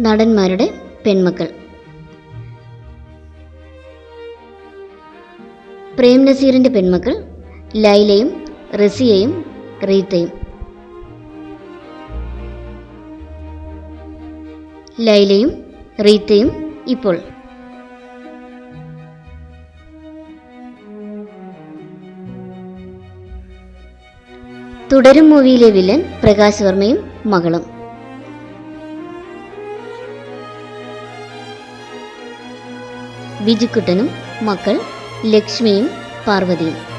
നടന്മാരുടെ പെൺമക്കൾ. പ്രേം നസീറിന്റെ പെൺമക്കൾ ലൈലയും റസിയയും റീത്തയും. ലൈലയും റീത്തയും ഇപ്പോൾ. തുടരും മൂവിയിലെ വില്ലൻ പ്രകാശ് വർമ്മയും മകളും. ബിജുക്കുട്ടനും മക്കൾ ലക്ഷ്മിയും പാർവതിയും.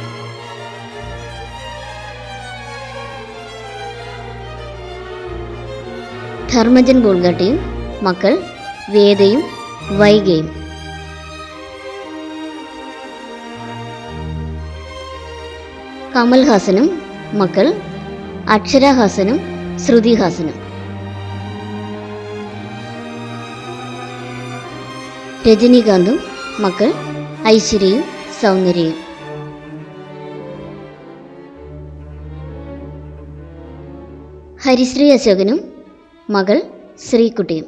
ധർമ്മജൻ ബോൾഗാട്ടയും മക്കൾ വേദയും വൈകയും. കമൽഹാസനും മക്കൾ അക്ഷരഹാസനും ശ്രുതിഹാസനും. രജനീകാന്തും മക്കൾ ഐശ്വര്യയും സൗന്ദര്യയും. ഹരിശ്രീ അശോകനും മകൾ ശ്രീകുട്ടിയും.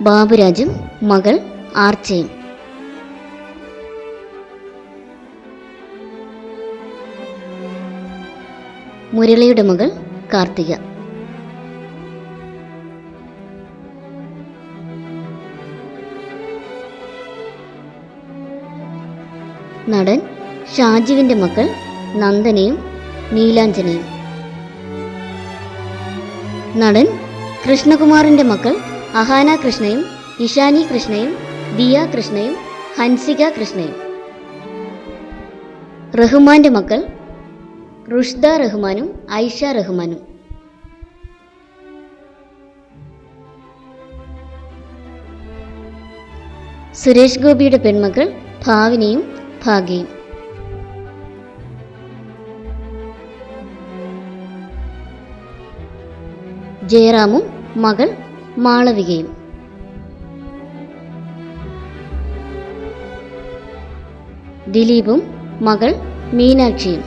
ബാബുരാജും മകൾ ആർച്ചയും. മുരളിയുടെ മകൾ കാർത്തിക. നടൻ ഷാജുവിന്റെ മക്കൾ നന്ദനയും നീലാഞ്ജനയും. നടൻ കൃഷ്ണകുമാറിന്റെ മക്കൾ അഹാന കൃഷ്ണയും ഇഷാനി കൃഷ്ണയും ദിയ കൃഷ്ണയും ഹൻസിക കൃഷ്ണയും. റഹ്മാന്റെ മക്കൾ റുഷ്ദ റഹ്മാനും ഐഷ റഹ്മാനും. സുരേഷ് ഗോപിയുടെ പെൺമക്കൾ ഭാവിനിയും ഭാഗ്യയും ജയറാമും മകൾ മാളവികയും. ദിലീപും മകൾ മീനാക്ഷിയും.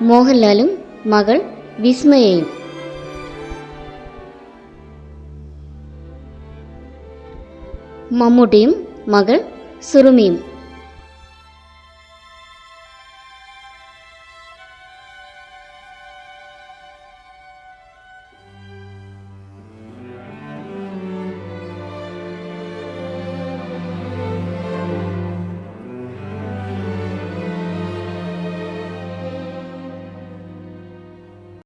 മോഹൻലാലും മകൾ വിസ്മയയും. മമ്മൂട്ടിയും മകൾ സുറുമിയും.